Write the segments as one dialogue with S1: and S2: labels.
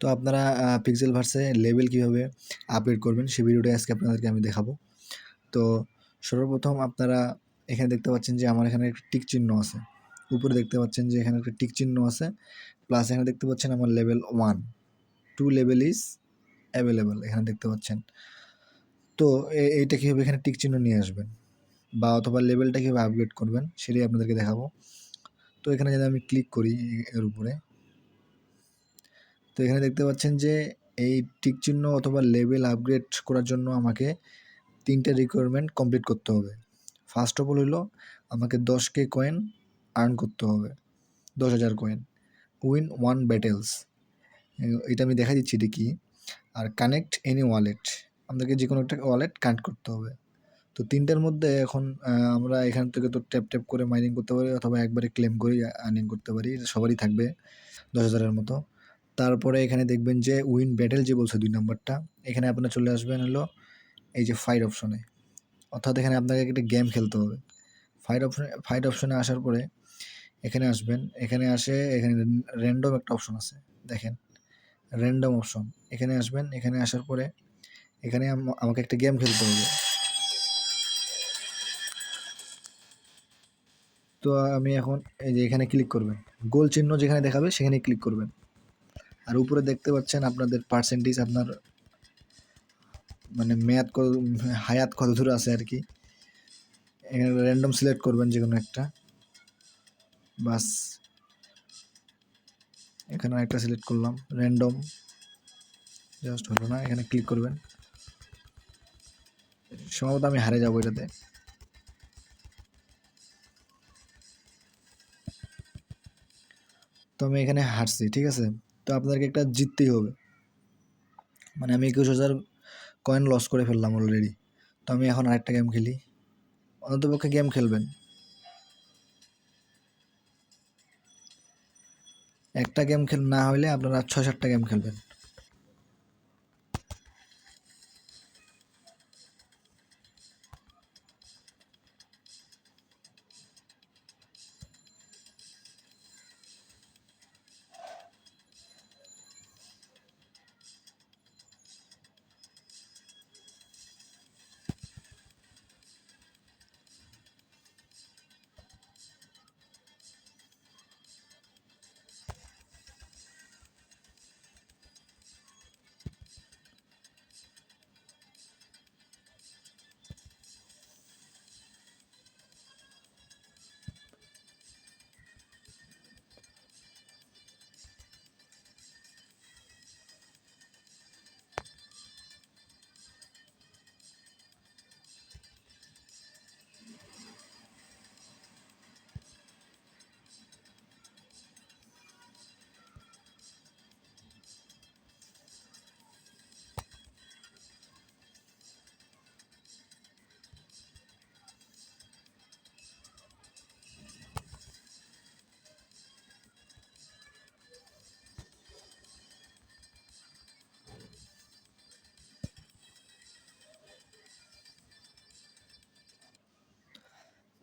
S1: তো আপনারা pixel ভার্সে level কীভাবে আপডেট করবেন সেই ভিডিওটা আজকে আপনাদেরকে আমি দেখাবো। তো সর্বপ্রথম আপনারা এখানে দেখতে পাচ্ছেন যে আমার এখানে একটা টিক চিহ্ন আছে। উপরে দেখতে পাচ্ছেন যে এখানে একটা টিক চিহ্ন আছে। প্লাস এখানে দেখতে পাচ্ছেন আমার level one two level is available এখানে দেখতে পাচ্ছেন। তো এইটা কীভাবে এখানে টিক চিহ্ন নিয়ে আসবেন? বা অথবা লেভেলটা কীভাবে আপগ্রেড করবেন সেটাই আপনাদেরকে দেখাবো। তো এখানে যদি আমি ক্লিক করি এর উপরে তো এখানে দেখতে পাচ্ছেন যে এই টিক চিহ্ন অথবা লেভেল আপগ্রেড করার জন্য আমাকে তিনটে রিকোয়ারমেন্ট কমপ্লিট করতে হবে। ফার্স্ট অফ অল হলো আমাকে দশ কে কয়েন আর্ন করতে হবে। দশ হাজার কয়েন উইন ওয়ান ব্যাটেলস এটা আমি দেখা দিচ্ছি এটা কি? আর কানেক্ট এনি ওয়ালেট আমাদেরকে যে কোনো একটা ওয়ালেট কানেক্ট করতে হবে। তো তিনটার মধ্যে এখন আমরা এখান থেকে তো ট্যাপ ট্যাপ করে মাইনিং করতে পারি অথবা একবারে ক্লেম করে আর্নিং করতে পারি। সবারই থাকবে দশ হাজারের মতো। তারপরে এখানে দেখবেন যে উইন ব্যাটেল যে বলছে দুই নম্বরটা, এখানে আপনার চলে আসবেন হলো এই যে ফাইট অপশনে অর্থাৎ এখানে আপনাকে একটা গেম খেলতে হবে। ফাইট অপশনে ফাইট অপশনে আসার পরে এখানে আসবেন, এখানে আসে, এখানে র্যান্ডম একটা অপশন আছে, দেখেন। র্যান্ডম অপশন এখানে আসবেন, এখানে আসার পরে এখানে আমাকে একটা গেম খেলতে হবে। তো আমি এখন এই যে এখানে ক্লিক করবেন। গোল চিহ্ন যেখানে দেখাবে সেখানে ক্লিক করবেন। আর উপরে দেখতে পাচ্ছেন আপনাদের পার্সেন্টেজ আপনার মানে মেয়াদ কত, হায়াত কত দূর আছে আর কি। এখানে র্যান্ডম সিলেক্ট করবেন যে কোনো একটা। বাস। এখানে একটা সিলেক্ট করলাম র্যান্ডম জাস্ট হলো না, এখানে ক্লিক করবেন। সম্ভবত আমি হারে যাব এটাতে। তো আমি এখানে হারছি, ঠিক আছে? তো আপনাদেরকে একটা জিততেই হবে। মানে আমি একুশ হাজার কয়েন লস করে ফেললাম অলরেডি তো আমি এখন আরেকটা গেম খেলি। অন্ততপক্ষে গেম খেলবেন। একটা গেম খেল না হলে আপনারা ছয় সাতটা গেম খেলবেন।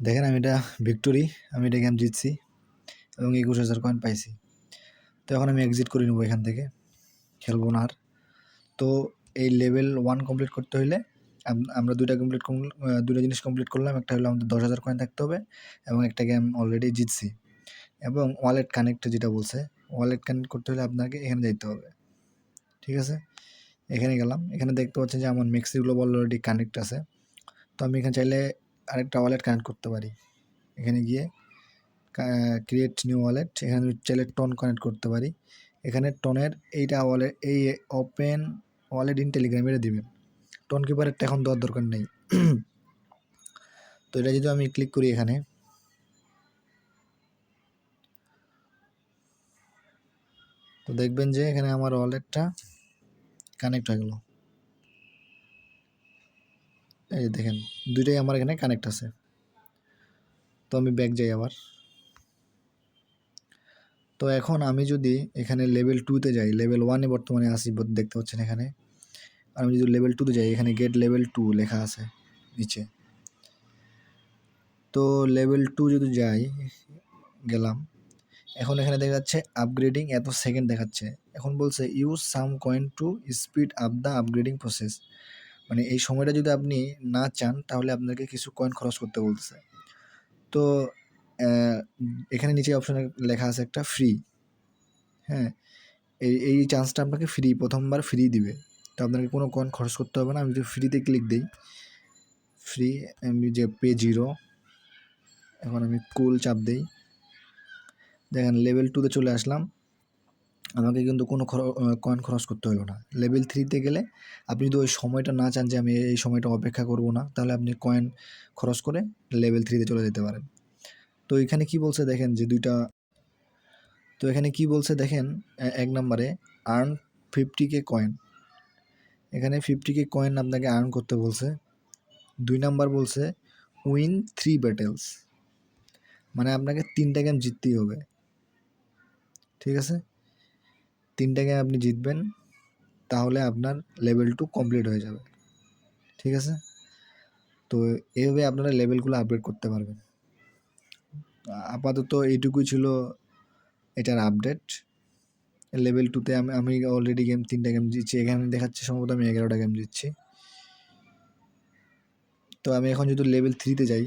S1: দেখেন আমি এটা ভিক্টোরি আমি এটা গেম জিতছি এবং একুশ হাজার কয়েন পাইছি। তো এখন আমি এক্সিট করে নেব এখান থেকে, খেলব না আর। তো এই লেভেল ওয়ান কমপ্লিট করতে হইলে আমরা দুইটা কমপ্লিট দুটো জিনিস কমপ্লিট করলাম, একটা হলো আমাদের দশ হাজার কয়েন থাকতে হবে এবং একটা গেম অলরেডি জিতছি। এবং ওয়ালেট কানেক্ট যেটা বলছে ওয়ালেট কানেক্ট করতে হলে আপনাকে এখানে যাইতে হবে। ঠিক আছে? এখানে গেলাম, এখানে দেখতে পাচ্ছেন যে আমার মেক্সি গ্লোবাল অলরেডি কানেক্ট আছে। তো আমি এখানে চাইলে আরেকটা ওয়ালেট কানেক্ট করতে পারি। এখানে গিয়ে ক্রিয়েট নিউ ওয়ালেট এখানে চাইলে টন কানেক্ট করতে পারি। এখানে টনের এইটা ওয়ালেট এই ওপেন ওয়ালেট ইন টেলিগ্রাম এটা দিবেন টন কিপারেরটা এখন দেওয়ার দরকার নেই। তো এটা যদি আমি ক্লিক করি এখানে, তো দেখবেন যে এখানে আমার ওয়ালেটটা কানেক্ট হয়ে গেল। এই দেখেন, দুইটাই আমার এখানে কানেক্ট আছে। তো আমি ব্যাক যাই আবার। তো এখন আমি যদি এখানে লেভেল টুতে যাই লেভেল ওয়ানে বর্তমানে আসি দেখতে পাচ্ছেন এখানে। আমি যদি লেভেল টুতে যাই, এখানে গেট লেভেল টু লেখা আছে নিচে। তো লেভেল টু যদি যাই, গেলাম। এখন এখানে দেখা যাচ্ছে আপগ্রেডিং এত সেকেন্ড দেখাচ্ছে। এখন বলছে use some coin to speed up the upgrading process মানে এই সময়টা যদি আপনি না চান, তাহলে আপনাকে কিছু কয়েন খরচ করতে বলতেছে। তো এখানে নিচে অপশানে লেখা আছে একটা ফ্রি হ্যাঁ এই এই চান্সটা আপনাকে ফ্রি প্রথমবার ফ্রি দিবে। তো আপনাকে কোনো কয়েন খরচ করতে হবে না। আমি যদি ফ্রিতে ক্লিক দিই ফ্রি আমি যে পে জিরো এখন আমি কুল চাপ দিই। দেখেন লেভেল টুতে চলে আসলাম। আমাকে কিন্তু কোনো কয়েন খরচ করতে হলো না। লেভেল থ্রিতে গেলে আপনি যদি ওই সময়টা না চান যে আমি এই সময়টা অপেক্ষা করব না, তাহলে আপনি কয়েন খরচ করে লেভেল থ্রিতে চলে যেতে পারেন। তো এখানে কি বলছে দেখেন যে দুইটা, তো এখানে কি বলছে দেখেন এক নম্বরে আর্ন ফিফটি কে কয়েন এখানে ফিফটি কে কয়েন আপনাকে আর্ন করতে বলছে। দুই নাম্বার বলছে উইন থ্রি ব্যাটেলস মানে আপনাকে তিনটা গেম জিততেই হবে। ঠিক আছে? তিনটা গেম আপনি জিতবেন, তাহলে আপনার লেভেল টু কমপ্লিট হয়ে যাবে। ঠিক আছে? তো এইভাবে আপনারা লেভেলগুলো আপডেট করতে পারবেন। আপাতত এইটুকুই ছিল এটার আপডেট লেভেল টুতে আমি আমি অলরেডি গেম তিনটা গেম জিতছি। এখানে দেখাচ্ছে, সম্ভবত আমি এগারোটা গেম জিতছি। তো আমি এখন যদি লেভেল থ্রিতে যাই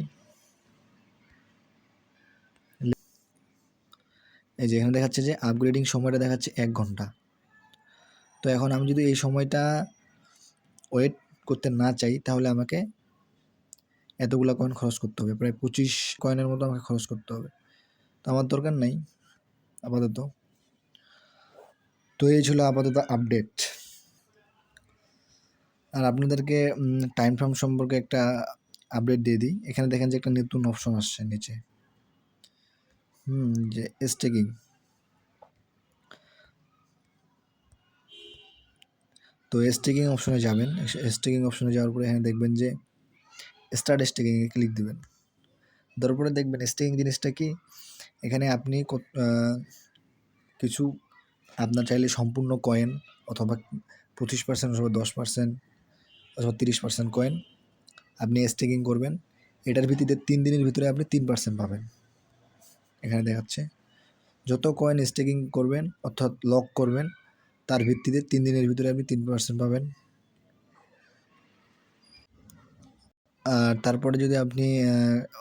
S1: এই যে এখানে দেখাচ্ছে যে আপগ্রেডিং সময়টা দেখাচ্ছে এক ঘণ্টা। তো এখন আমি যদি এই সময়টা ওয়েট করতে না চাই, তাহলে আমাকে এতগুলো কয়েন খরচ করতে হবে, প্রায় পঁচিশ কয়েনের মতো আমাকে খরচ করতে হবে। তো আমার দরকার নাই, আপাতত। তো এই ছিল আপাতত আপডেট আর আপনাদেরকে টাইম ফ্রেম সম্পর্কে একটা আপডেট দিয়ে দিই। এখানে দেখেন যে একটা নতুন অপশন আসছে নিচে। হুম, যে স্টেকিং। তো স্টেকিং অপশনে যাবেন। স্টেকিং অপশনে যাওয়ার পরে এখানে দেখবেন যে স্টার্ট স্টেকিংয়ে ক্লিক দিবেন। তারপরে দেখবেন স্টেকিং জিনিসটা কি? এখানে আপনি কিছু আপনার চাইলে সম্পূর্ণ কয়েন অথবা পঁচিশ পার্সেন্ট অথবা দশ পার্সেন্ট অথবা তিরিশ পার্সেন্ট কয়েন আপনি স্টেকিং করবেন। এটার ভিত্তিতে তিন দিনের ভিতরে আপনি তিন পার্সেন্ট পাবেন। এখানে দেখাচ্ছে। যত কয়েন স্টেকিং করবেন, অর্থাৎ লক করবেন, তার ভিত্তিতে তিন দিনের ভিতরে আপনি তিন পার্সেন্ট পাবেন। আর তারপরে যদি আপনি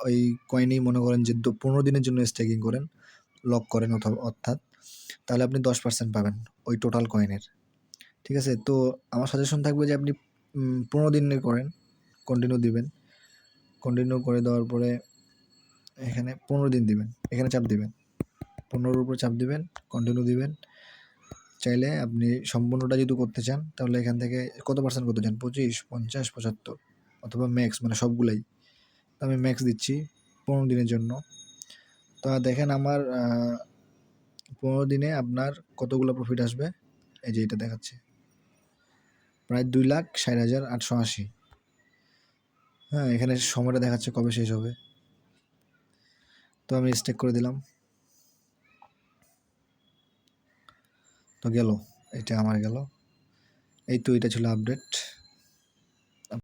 S1: ওই কয়েনই মনে করেন যে পনেরো দিনের জন্য স্টেকিং করেন লক করেন অথবা অর্থাৎ, তাহলে আপনি দশ পার্সেন্ট পাবেন ওই টোটাল কয়েনের ঠিক আছে? তো আমার সাজেশন থাকবে যে আপনি পনেরো দিনের করেন কন্টিনিউ দিবেন। কন্টিনিউ করে দেওয়ার পরে এখানে পনেরো দিন দিবেন, এখানে চাপ দিবেন। পনেরোর উপর চাপ দিবেন কন্টিনিউ দিবেন। চাইলে আপনি সম্পূর্ণটা যদি করতে চান, তাহলে এখান থেকে কত পার্সেন্ট করতে চান? পঁচিশ, পঞ্চাশ, পঁচাত্তর অথবা ম্যাক্স মানে সবগুলাই। তো আমি ম্যাক্স দিচ্ছি পনেরো দিনের জন্য। তো দেখেন আমার পনেরো দিনে আপনার কতগুলো প্রফিট আসবে? এই যে এটা দেখাচ্ছে। প্রায় দুই লাখ ষাট হাজার আটশো আশি। হ্যাঁ এখানে সময়টা দেখাচ্ছে কবে শেষ হবে। তো আমি স্টেক করে দিলাম। তো গেল, এটা আমার গেল। এই তো এটা ছিল আপডেট